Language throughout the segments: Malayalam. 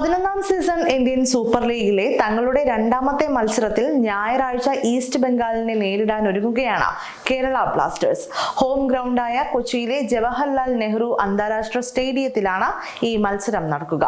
പതിനൊന്നാം സീസൺ ഇന്ത്യൻ സൂപ്പർ ലീഗിലെ തങ്ങളുടെ രണ്ടാമത്തെ മത്സരത്തിൽ ഞായറാഴ്ച ഈസ്റ്റ് ബംഗാളിനെ നേരിടാൻ ഒരുങ്ങുകയാണ് കേരള ബ്ലാസ്റ്റേഴ്സ്. ഹോം ഗ്രൗണ്ടായ കൊച്ചിയിലെ ജവഹർലാൽ നെഹ്റു അന്താരാഷ്ട്ര സ്റ്റേഡിയത്തിലാണ് ഈ മത്സരം നടക്കുക.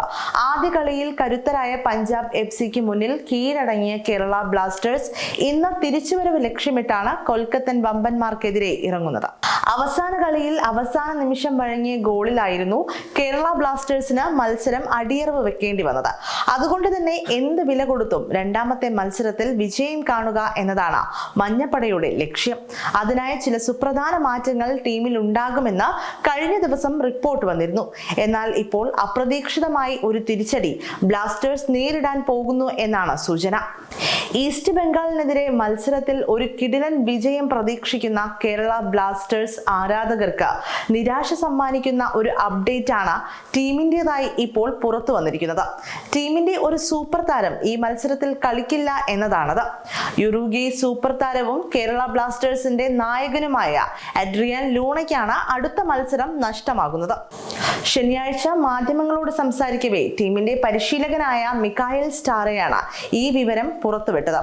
ആദ്യ കളിയിൽ കരുത്തരായ പഞ്ചാബ് എഫ് സിക്ക് മുന്നിൽ കീഴടങ്ങിയ കേരള ബ്ലാസ്റ്റേഴ്സ് ഇന്ന് തിരിച്ചുവരവ് ലക്ഷ്യമിട്ടാണ് കൊൽക്കത്തൻ വമ്പന്മാർക്കെതിരെ ഇറങ്ങുന്നത്. അവസാന കളിയിൽ അവസാന നിമിഷം വഴങ്ങിയ ഗോളിലായിരുന്നു കേരള ബ്ലാസ്റ്റേഴ്സിന് മത്സരം അടിയറവ് വെക്കേണ്ടി വന്നത്. അതുകൊണ്ട് തന്നെ എന്ത് വില കൊടുത്തും രണ്ടാമത്തെ മത്സരത്തിൽ വിജയം കാണുക എന്നതാണ് മഞ്ഞപ്പടയുടെ ലക്ഷ്യം. അതിനായി ചില സുപ്രധാന മാറ്റങ്ങൾ ടീമിൽ ഉണ്ടാകുമെന്ന് കഴിഞ്ഞ ദിവസം റിപ്പോർട്ട് വന്നിരുന്നു. എന്നാൽ ഇപ്പോൾ അപ്രതീക്ഷിതമായി ഒരു തിരിച്ചടി ബ്ലാസ്റ്റേഴ്സ് നേരിടാൻ പോകുന്നു എന്നാണ് സൂചന. ഈസ്റ്റ് ബംഗാളിനെതിരെ മത്സരത്തിൽ ഒരു കിടിലൻ വിജയം പ്രതീക്ഷിക്കുന്ന കേരള ബ്ലാസ്റ്റേഴ്സ് ആരാധകർക്ക് നിരാശ സമ്മാനിക്കുന്ന ഒരു അപ്ഡേറ്റ് ആണ് ടീമിന്റെതായി ഇപ്പോൾ പുറത്തു വന്നിരിക്കുന്നത്. ടീമിന്റെ ഒരു സൂപ്പർ താരം ഈ മത്സരത്തിൽ കളിക്കില്ല എന്നതാണത്. യുറുഗി സൂപ്പർ താരവും കേരള ബ്ലാസ്റ്റേഴ്സിന്റെ നായകനുമായ അഡ്രിയൻ ലൂണയ്ക്കാണ് അടുത്ത മത്സരം നഷ്ടമാകുന്നത്. ശനിയാഴ്ച മാധ്യമങ്ങളോട് സംസാരിക്കവേ ടീമിന്റെ പരിശീലകനായ മിക്കായൽ സ്റ്റാറയാണ് ഈ വിവരം പുറത്തുവിട്ടത്.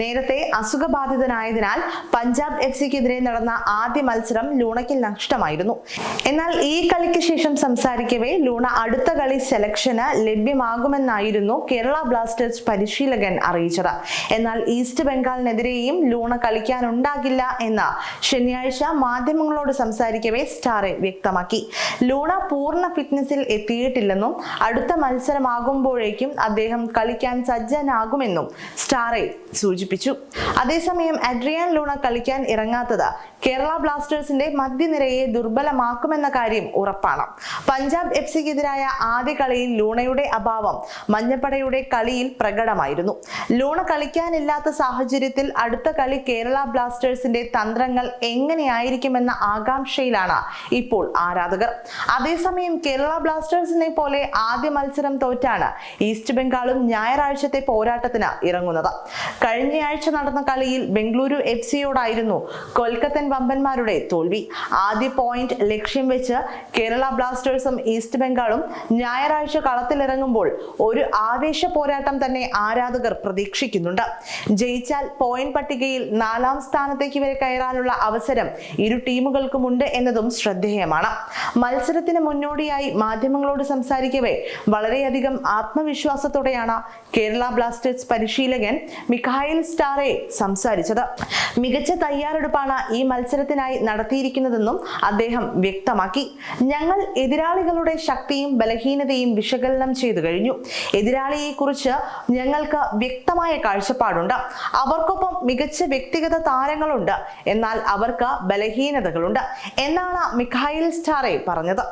നേരത്തെ അസുഖബാധിതനായതിനാൽ പഞ്ചാബ് എഫ് സിക്കെതിരെ നടന്ന ആദ്യ മത്സരം ലൂണയ്ക്ക് നഷ്ടമായിരുന്നു. എന്നാൽ ഈ കളിക്ക് ശേഷം സംസാരിക്കവേ ലൂണ അടുത്ത കളി സെലക്ഷന് ലഭ്യമാകുമെന്നായിരുന്നു കേരള ബ്ലാസ്റ്റേഴ്സ് പരിശീലകൻ അറിയിച്ചത്. എന്നാൽ ഈസ്റ്റ് ബംഗാളിനെതിരെയും ലൂണ കളിക്കാനുണ്ടാകില്ല എന്ന് ശനിയാഴ്ച മാധ്യമങ്ങളോട് സംസാരിക്കവേ സ്റ്റാറെ വ്യക്തമാക്കി. ലൂണ പൂർണ ഫിറ്റ്നസിൽ എത്തിയിട്ടില്ലെന്നും അടുത്ത മത്സരമാകുമ്പോഴേക്കും അദ്ദേഹം കളിക്കാൻ സജ്ജനാകുമെന്നും സ്റ്റാറെ സൂചിപ്പിച്ചു. അതേസമയം അഡ്രിയാൻ ലൂണ കളിക്കാൻ ഇറങ്ങാത്തത് കേരള ബ്ലാസ്റ്റേഴ്സിന്റെ മധ്യനിരയെ ദുർബലമാക്കുമെന്ന കാര്യം ഉറപ്പാണ്. പഞ്ചാബ് എഫ് സിക്കെതിരായ ആദ്യ കളിയിൽ ലൂണയുടെ അഭാവം മഞ്ഞപ്പടയുടെ കളിയിൽ പ്രകടമായിരുന്നു. ലൂണ കളിക്കാനില്ലാത്ത സാഹചര്യത്തിൽ അടുത്ത കളി കേരള ബ്ലാസ്റ്റേഴ്സിന്റെ തന്ത്രങ്ങൾ എങ്ങനെയായിരിക്കുമെന്ന ആകാംക്ഷയിലാണ് ഇപ്പോൾ ആരാധകർ. അതേസമയം കേരള ബ്ലാസ്റ്റേഴ്സിനെ പോലെ ആദ്യ മത്സരം തോറ്റാണ് ഈസ്റ്റ് ബംഗാളും ഞായറാഴ്ചത്തെ പോരാട്ടത്തിന് ഇറങ്ങുന്നത്. കഴിഞ്ഞയാഴ്ച നടന്ന കളിയിൽ ബംഗളൂരു എഫ് സിയോടായിരുന്നു കൊൽക്കത്തൻ വമ്പന്മാരുടെ തോൽവി. ആദ്യ പോയിന്റ് ലക്ഷ്യം വെച്ച് കേരള ബ്ലാസ്റ്റേഴ്സും ഈസ്റ്റ് ബംഗാളും ഞായറാഴ്ച കളത്തിലിറങ്ങുമ്പോൾ ഒരു ആവേശ പോരാട്ടം തന്നെ ആരാധകർ പ്രതീക്ഷിക്കുന്നുണ്ട്. ജയിച്ചാൽ പോയിന്റ് പട്ടികയിൽ നാലാം സ്ഥാനത്തേക്ക് വരെ കയറാനുള്ള അവസരം ഇരു ടീമുകൾക്കുമുണ്ട് എന്നതും ശ്രദ്ധേയമാണ്. മത്സരത്തിന് മുന്നോടിയായി മാധ്യമങ്ങളോട് സംസാരിക്കവേ വളരെയധികം ആത്മവിശ്വാസത്തോടെയാണ് കേരള ബ്ലാസ്റ്റേഴ്സ് പരിശീലകൻ മിഖായിൽ സ്റ്റാറെ സംസാരിച്ചത്. മികച്ച തയ്യാറെടുപ്പാണ് ഈ മത്സരത്തിനായി നടത്തിയിരിക്കുന്നതെന്നും അദ്ദേഹം വ്യക്തമാക്കി. ഞങ്ങൾ എതിരാളികളുടെ ശക്തിയും ബലഹീനതയും വിശകലനം ചെയ്തു കഴിഞ്ഞു. എതിരാളിയെ കുറിച്ച് ഞങ്ങൾക്ക് വ്യക്തമായ കാഴ്ചപ്പാടുണ്ട്. അവർക്കൊപ്പം മികച്ച വ്യക്തിഗത താരങ്ങളുണ്ട്. എന്നാൽ അവർക്ക് ബലഹീനതകളുണ്ട്. എന്നാണ് മിഖായിൽ സ്റ്റാറെ പറഞ്ഞത്.